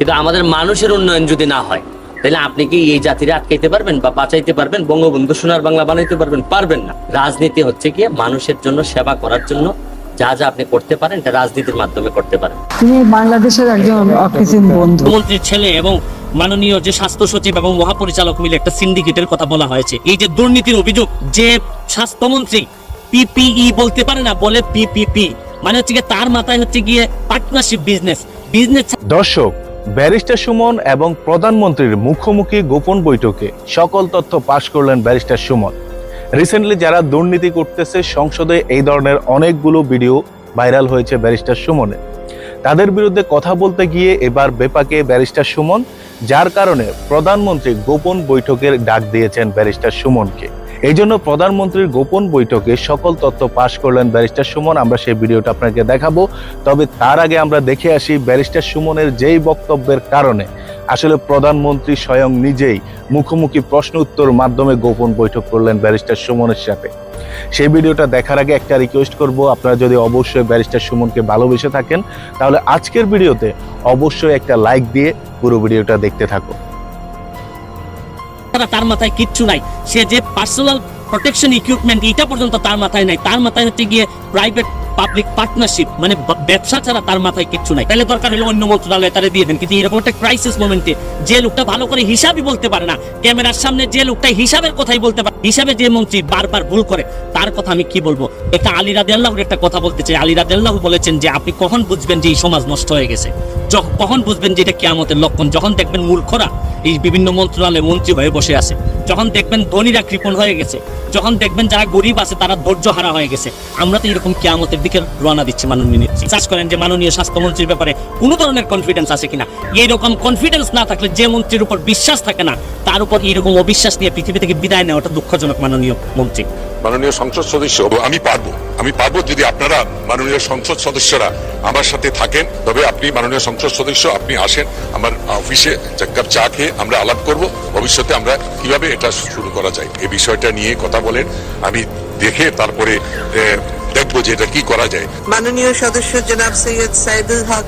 কিন্তু আমাদের মানুষের উন্নয়ন যদি না হয় তাহলে আপনি কি এই জাতিরে আটকাইতে পারবেন বা বাঁচাইতে পারবেন? বঙ্গবন্ধু সোনার বাংলা বানাইতে পারবেন? পারবেন না। রাজনীতি হচ্ছে কি মানুষের জন্য সেবা করার জন্য যা যা আপনি করতে পারেন এটা রাজনীতির মাধ্যমে করতে পারেন। তিনি বাংলাদেশের একজন অকৃত্রিম বন্ধু। মুখ্যমন্ত্রীর ছেলে এবং মাননীয় যে স্বাস্থ্য সচিব এবং মহাপরিচালক মিলে একটা সিন্ডিকেটের কথা বলা হয়েছে। এই যে দুর্নীতির অভিযোগ যে স্বাস্থ্যমন্ত্রী পিপিই বলতে পারে না বলে পিপিপি। মানে হচ্ছে গিয়ে তার মাথায় হচ্ছে গিয়ে পার্টনারশিপ বিজনেস বিজনেস দর্শক ব্যারিস্টার সুমন এবং প্রধানমন্ত্রীর মুখোমুখি গোপন বৈঠকে সকল তথ্য পাশ করলেন ব্যারিস্টার সুমন। রিসেন্টলি যারা দুর্নীতি করতেছে, সংসদে এই ধরনের অনেকগুলো ভিডিও ভাইরাল হয়েছে ব্যারিস্টার সুমনে। তাদের বিরুদ্ধে কথা বলতে গিয়ে এবার বেপাকে ব্যারিস্টার সুমন, যার কারণে প্রধানমন্ত্রী গোপন বৈঠকের ডাক দিয়েছেন ব্যারিস্টার সুমনকে। এই জন্য প্রধানমন্ত্রীর গোপন বৈঠকে সকল তথ্য পাশ করলেন ব্যারিস্টার সুমন। আমরা সেই ভিডিওটা আপনাকে দেখাবো। তবে তার আগে আমরা দেখে আসি ব্যারিস্টার সুমনের যেই বক্তব্যের কারণে আসলে প্রধানমন্ত্রী স্বয়ং নিজেই মুখোমুখি প্রশ্ন উত্তর মাধ্যমে গোপন বৈঠক করলেন ব্যারিস্টার সুমনের সাথে। সেই ভিডিওটা দেখার আগে একটা রিকোয়েস্ট করব। আপনারা যদি অবশ্যই ব্যারিস্টার সুমনকে ভালোবেসে থাকেন, তাহলে আজকের ভিডিওতে অবশ্যই একটা লাইক দিয়ে পুরো ভিডিওটা দেখতে থাকুন। ছাড়া তার মাথায় কিচ্ছু নাই। সে যে পার্সোনাল প্রোটেকশন ইকুইপমেন্ট এটা পর্যন্ত তার মাথায় নাই। তার মাথায় হচ্ছে গিয়ে প্রাইভেট পাবলিক পার্টনারশিপ মানে ব্যবসা ছাড়া তার মাথায় কিচ্ছু নাই। তাহলে দরকার হলে অন্য মন্ত্রণালয়ে তারা দিয়ে দেন। কিন্তু এরকম একটা ক্রাইসিস মোমেন্টে যে লোকটা ভালো করে হিসাবই বলতে পারে না, ক্যামেরার সামনে যে লোকটা হিসাবের কথাই বলতে পারে, হিসাবে যে মন্ত্রী বারবার ভুল করে, তার কথা আমি কি বলব? একটা আলী রাদিয়াল্লাহুর একটা কথা বলতে চাই। আলী রাদিয়াল্লাহু বলেছেন যে, আপনি কখন বুঝবেন যে এই সমাজ নষ্ট হয়ে গেছে? যখন কখন বুঝবেন যে এটা কিয়ামতের লক্ষণ? যখন দেখবেন মূর্খরা এই বিভিন্ন মন্ত্রণালয়ে মন্ত্রী হয়ে বসে আছে, যখন দেখবেন ধনীরা কৃপণ হয়ে গেছে, যখন দেখবেন যারা গরিব আছে তারা ধৈর্য হারা হয়ে গেছে, আমরা তো এরকম কিয়ামতের দিকে রওনা দিচ্ছি মাননীয় নেত্রী। চাষ করেন যে মাননীয় স্বাস্থ্যমন্ত্রীর ব্যাপারে কোনো ধরনের কনফিডেন্স আছে কিনা। এইরকম কনফিডেন্স না থাকলে যে মন্ত্রীর উপর বিশ্বাস থাকে না, তার উপর এইরকম অবিশ্বাস নিয়ে পৃথিবী থেকে বিদায় নেওয়াটা দুঃখজনক মাননীয় মন্ত্রী। মাননীয় সংসদ সদস্য আমি পারব। আমি পারব যদি আপনারা মাননীয় সংসদ সদস্যরা আমার সাথে থাকেন। তবে আপনি মাননীয় সংসদ সদস্য, আপনি আসেন। আমার অফিসে এক কাপ চা খেয়ে আমরা আলাপ করব। ভবিষ্যতে আমরা কীভাবে এটা শুরু করা যায়? এই বিষয়টা নিয়ে কথা বলেন। আমি দেখে তারপরে দেখব যে এটা কি করা যায়। মাননীয় সদস্য জনাব সৈয়দ সাইদুল হক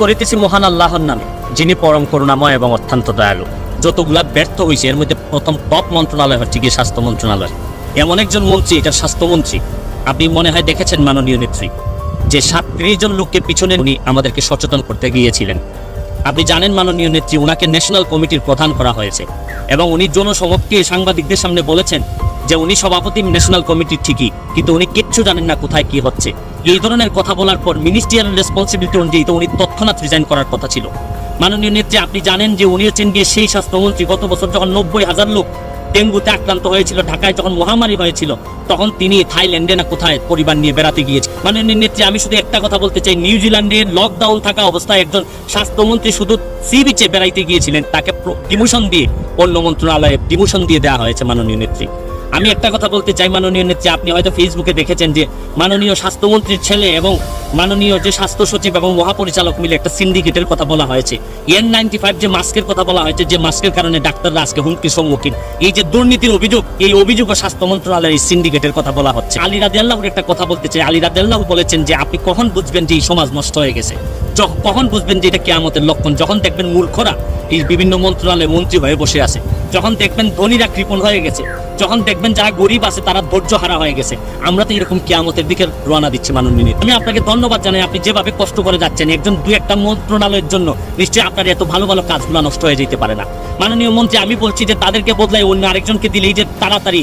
করিতেছি মহান আল্লাহর নামে যিনি পরম করুণাময় এবং অত্যন্ত দয়ালু যতগুলা ব্যর্থ হয়েছে এর মধ্যে প্রথম টপ মন্ত্রণালয় হচ্ছে গিয়ে স্বাস্থ্য মন্ত্রণালয়। এমন একজন মন্ত্রী এটা স্বাস্থ্যমন্ত্রী আপনি মনে হয় দেখেছেন মাননীয় নেত্রী যে সাতত্রিশ জন লোককে পিছনে উনি আমাদেরকে সচেতন করতে গিয়েছিলেন। আপনি জানেন মাননীয় নেত্রী উনাকে ন্যাশনাল কমিটির প্রধান করা হয়েছে এবং উনি জনসমক্ষে সাংবাদিকদের সামনে বলেছেন যে উনি সভাপতি ন্যাশনাল কমিটির ঠিকই, কিন্তু উনি কিচ্ছু জানেন না কোথায় কি হচ্ছে। এই ধরনের কথা বলার পর মিনিস্ট্রিয়াল রেসপন্সিবিলিটি অনুযায়ী তো উনি তৎক্ষণাৎ রিজাইন করার কথা ছিল। মাননীয় নেত্রী, আপনি জানেন যে উনি হচ্ছেন গিয়ে সেই স্বাস্থ্যমন্ত্রী, গত বছর যখন নব্বই হাজার লোক ডেঙ্গুতে আক্রান্ত হয়েছিল, ঢাকায় যখন মহামারী হয়েছিল, তখন তিনি থাইল্যান্ডে না কোথায় পরিবার নিয়ে বেড়াতে গিয়েছে। মাননীয় নেত্রী, আমি শুধু একটা কথা বলতে চাই নিউজিল্যান্ডে লকডাউন থাকা অবস্থায় একজন স্বাস্থ্যমন্ত্রী শুধু সি বিচে বেড়াইতে গিয়েছিলেন, তাকে ডিমোশন দিয়ে অন্য মন্ত্রণালয়ে ডিমোশন দিয়ে দেওয়া হয়েছে মাননীয় নেত্রী। আমি একটা কথা বলতে চাই মাননীয় নেত্রী, আপনি হয়তো ফেসবুকে দেখেছেন যে মাননীয় স্বাস্থ্যমন্ত্রীর ছেলে এবং মাননীয় যে স্বাস্থ্য সচিব এবং মহাপরিচালক মিলে একটা সিন্ডিকেটের কথা বলা হয়েছে। এন নাইনটি ফাইভ যে মাস্কের কথা বলা হয়েছে, যে মাস্কের কারণে ডাক্তাররা আজকে হুমকির সম্মুখীন। এই যে দুর্নীতির অভিযোগ, এই অভিযোগ স্বাস্থ্য মন্ত্রণালয়ের এই সিন্ডিকেটের কথা বলা হচ্ছে। আলী রাদিয়াল্লাহুর একটা কথা বলতে চাই। আলী রাদিয়াল্লাহু বলেছেন যে, আপনি কখন বুঝবেন যে এই সমাজ নষ্ট হয়ে গেছে? কখন বুঝবেন যে এটা কিয়ামতের লক্ষণ? যখন দেখবেন মূর্খরা এই বিভিন্ন মন্ত্রণালয়ে মন্ত্রী হয়ে বসে আছে। যখন দেখবেন ধনীরা কৃপণ হয়ে গেছে। যখন দেখবেন যারা গরিব আছে, তারা ধৈর্য হারা হয়ে গেছে আমরা তো এরকম কিয়ামতের দিকে রওনা দিচ্ছি মাননীয়। আমি আপনাকে ধন্যবাদ জানাই, আপনি যেভাবে কষ্ট করে যাচ্ছেন, একজন দুই একটা মন্ত্রণালয়ের জন্য নিশ্চয়ই আপনার এত ভালো ভালো কাজগুলো নষ্ট হয়ে যেতে পারে না মাননীয় মন্ত্রী, আমি বলছি যে তাদেরকে বদলাই অন্য আরেকজনকে দিলেই যে তাড়াতাড়ি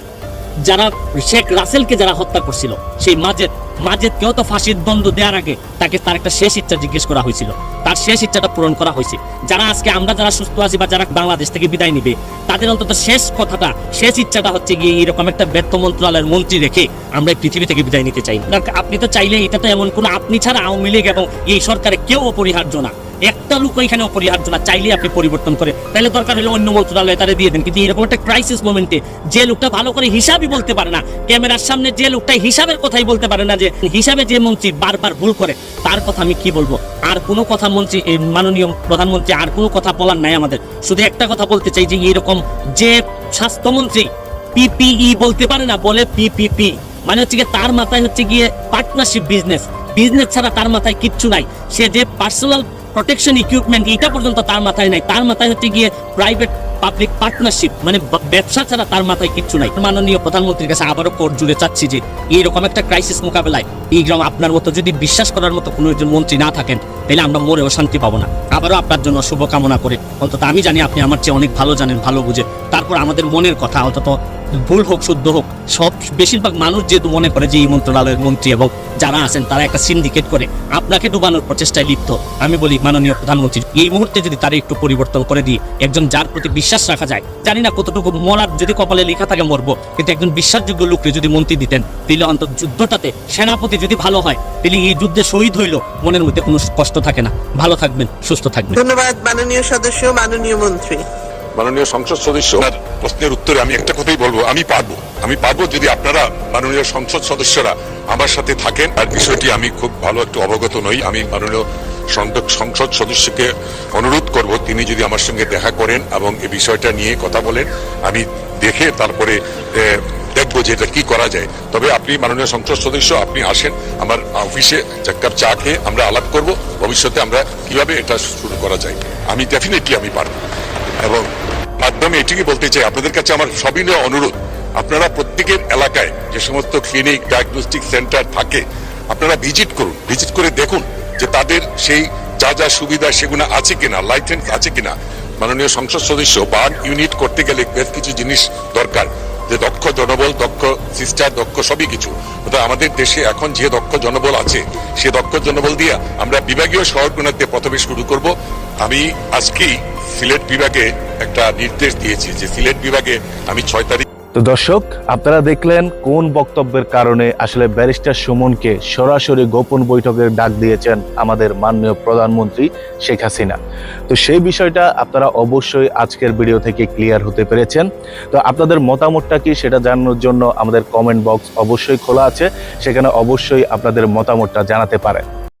যারা শেখ রাসেলকে যারা হত্যা করছিল, সেই মাজেদ, মাজেদকেও তো ফাঁসির দণ্ড দেওয়ার আগে তাকে তার একটা শেষ ইচ্ছা জিজ্ঞেস করা হয়েছিল। তার শেষ ইচ্ছাটা পূরণ করা হয়েছে। যারা আজকে আমরা যারা সুস্থ আছি বা যারা বাংলাদেশ থেকে বিদায় নিবে, তাদের অন্তত শেষ কথাটা, শেষ ইচ্ছাটা হচ্ছে গিয়ে এরকম একটা ব্যর্থ মন্ত্রণালয়ের মন্ত্রী রেখে আমরা এই পৃথিবী থেকে বিদায় নিতে চাই। আপনি তো চাইলে এটা তো এমন কোনো, আপনি ছাড়া আওয়ামী লীগ এবং এই সরকারে কেউ অপরিহার্য না। একটা লোক এখানে অপরিহার্য না চাইলে আপনি পরিবর্তন করে তাহলে দরকার হলে অন্য মন্ত্রণালয়ে তারা দিয়ে দেন। কিন্তু এরকম একটা ক্রাইসিস মোমেন্টে যে লোকটা ভালো করে হিসাবই বলতে পারে না, ক্যামেরার সামনে যে লোকটা হিসাবের কথাই বলতে পারে না যে, হিসাবে যে মন্ত্রী বারবার ভুল করে, তার কথা আমি কি বলব? আর কোনো কথা মন্ত্রী, এই মাননীয় প্রধানমন্ত্রী, আর কোনো কথা বলার নাই আমাদের। শুধু একটা কথা বলতে চাই যে এরকম যে স্বাস্থ্যমন্ত্রী পিপিই বলতে পারে না, বলে পিপিপি মানে হচ্ছে গিয়ে তার মাথায় হচ্ছে গিয়ে পার্টনারশিপ বিজনেস বিজনেস ছাড়া তার মাথায় কিচ্ছু নাই। সে যে পার্সোনাল প্রোটেকশন ইকুইপমেন্ট এটা পর্যন্ত তার মাথায় নাই। তার মাথায় হচ্ছে গিয়ে প্রাইভেট পাবলিক পার্টনারশিপ মানে ব্যবসা ছাড়া তার মাথায় কিচ্ছু নাই। মাননীয় প্রধানমন্ত্রীর কাছে আবারও কোর্ট জুড়ে চাচ্ছি যে, এইরকম একটা ক্রাইসিস মোকাবেলায় এই গ্রাম আপনার মতো যদি বিশ্বাস করার মতো কোনো একজন মন্ত্রী না থাকেন, তাহলে আমরা মরেও শান্তি পাবো না। আবারও আপনার জন্য শুভকামনা করে, অন্তত আমি জানি আপনি আমার চেয়ে অনেক ভালো জানেন, ভালো বুঝে তারপর আমাদের মনের কথা, অন্তত ভুল হোক, শুদ্ধ হোক, সব বেশিরভাগ মানুষ যেহেতু মনে করে যে এই মন্ত্রণালয়ের মন্ত্রী এবং যারা আছেন, তারা একটা সিন্ডিকেট করে। আপনাকে ডুবানোর প্রচেষ্টায় লিপ্ত। আমি বলি, মাননীয় প্রধানমন্ত্রী, এই মুহূর্তে যদি তারা একটু পরিবর্তন করে দিই, একজন যার প্রতি বিশ্বাস রাখা যায়, জানি না কতটুকু মরার যদি কপালে লেখা থাকে মরবো, কিন্তু একজন বিশ্বাসযোগ্য লোককে যদি মন্ত্রী দিতেন, তাহলে অন্তত যুদ্ধটাতে সেনাপতি যদি ভালো হয়, তাহলে এই যুদ্ধে শহীদ হইল, মনের মধ্যে কোনো কষ্ট থাকে না। ভালো থাকবেন, সুস্থ থাকবেন। ধন্যবাদ, মাননীয় সদস্য, মাননীয় মন্ত্রী। মাননীয় সংসদ সদস্য। প্রশ্নের উত্তরে আমি একটা কথাই বলব, আমি পারব। আমি পারব যদি আপনারা মাননীয় সংসদ সদস্যরা আমার সাথে থাকেন। আর বিষয়টি আমি খুব ভালো একটু অবগত নই। আমি মাননীয় সংসদ সদস্যকে অনুরোধ করব, তিনি যদি আমার সঙ্গে দেখা করেন এবং এই বিষয়টা নিয়ে কথা বলেন, আমি দেখে তারপরে দেখব যে এটা কি করা যায়। তবে আপনি মাননীয় সংসদ সদস্য, আপনি আসেন, আমার অফিসে এক কাপ চা খেয়ে আমরা আলাপ করব। ভবিষ্যতে আমরা কীভাবে এটা শুরু করা যায়। আমি ডেফিনেটলি আমি পারব। এবং মাধ্যমে এটিকে বলতে চাই, আপনাদের কাছে আমার সবিনয় অনুরোধ। আপনারা প্রত্যেকের এলাকায় যে সমস্ত ক্লিনিক ডায়াগনস্টিক সেন্টার থাকে, আপনারা ভিজিট করুন। ভিজিট করে দেখুন যে তাদের সেই যা যা সুবিধা সেগুলো আছে কিনা লাইসেন্স আছে কিনা। মাননীয় সংসদ সদস্য, বার্ন ইউনিট করতে গেলে বেশ কিছু জিনিস দরকার। যে দক্ষ জনবল, দক্ষ সিস্টার দক্ষ সবই কিছু। আমাদের দেশে এখন যে দক্ষ জনবল আছে, সে দক্ষ জনবল দিয়ে আমরা বিভাগীয় শহরগুলোতে প্রথমে শুরু করব। আমি আজকেই সিলেট বিভাগে একটা নির্দেশ দিয়েছি যে সিলেট বিভাগে আমি ছয় তারিখ তো দর্শক, আপনারা দেখলেন কোন বক্তব্যের কারণে আসলে ব্যারিস্টার সুমনকে সরাসরি গোপন বৈঠকের ডাক দিয়েছেন আমাদের মাননীয় প্রধানমন্ত্রী শেখ হাসিনা। তো সেই বিষয়টা আপনারা অবশ্যই আজকের ভিডিও থেকে ক্লিয়ার হতে পেরেছেন। তো আপনাদের মতামতটা কি সেটা জানানোর জন্য আমাদের কমেন্ট বক্স অবশ্যই খোলা আছে। সেখানে অবশ্যই আপনাদের মতামতটা জানাতে পারেন।